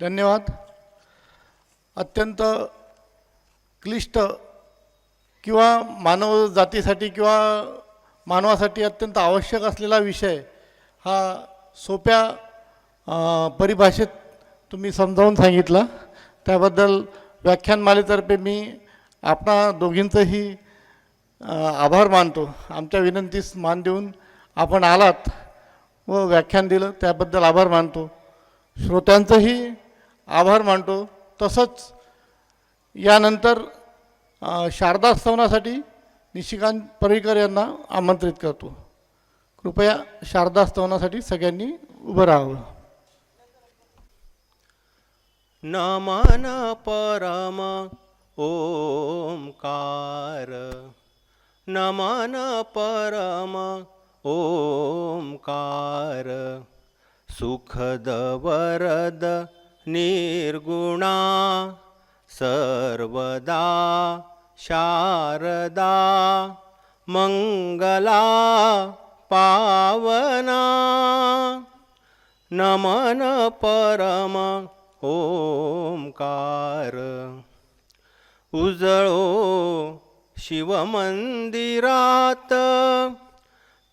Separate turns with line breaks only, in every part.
धन्यवाद. अत्यंत क्लिष्ट किंवा मानव जातीसाठी किंवा मानवासाठी अत्यंत आवश्यक असलेला विषय हा सोप्या परिभाषेत तुम्ही समजावून सांगितला. त्याबद्दल व्याख्यानमालेतर्फे मी आपणा दोघींचंही आभार मानतो. आमच्या विनंतीस मान देऊन आपण आलात व व्याख्यान दिलं त्याबद्दल आभार मानतो. श्रोत्यांचंही आभार मानतो. तसंच यानंतर शारदा स्तवनासाठी निशिकांत पर्रिकर यांना आमंत्रित करतो. कृपया शारदा स्तवनासाठी सगळ्यांनी उभं राहावं.
नमन परम ओंकार. नमन परम ओंकार. सुखद वरद निर्गुणा सर्वदा शारदा मंगला पावना। नमन परम ओंकार। उजळो शिवमंदिरात।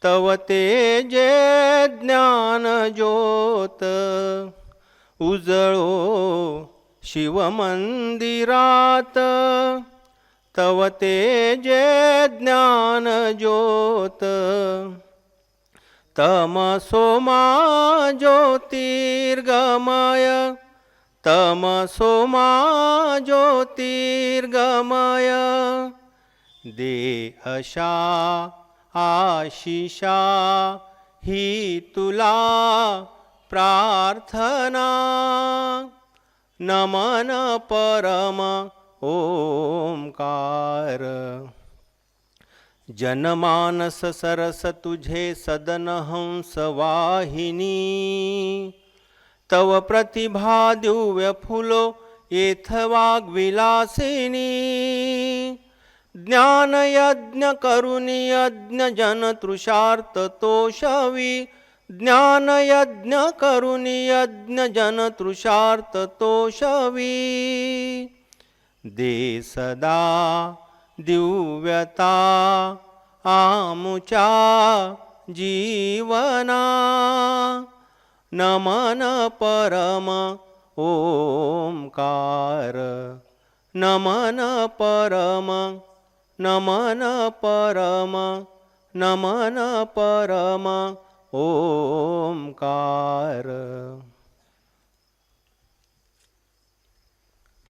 तव तेजे ज्ञान ज्योत उजळो शिवमंदिरात. तव तेजे ज्ञान ज्योत. तमसोमा ज्योतिर्गमय. तमसोमा ज्योतिर्गमय. दे अशा आशिषा ही तुला प्रार्थना। नमन परम ओंकार। जनमानस सरस तुझे सदन हंस वाहिनी। तव प्रतिभा दिव्य फुलो येथ वाग्विलासिनी ज्ञानयज्ञ करुणी यज्ञ ज्ञानयज्ञकरुणियज्ञजनतृषार्ततोषवी दे सदा द्युव्यता आमुचा जीवना। नमन परम ओंकार। नमन परम नमन परम नमन परम ओंकार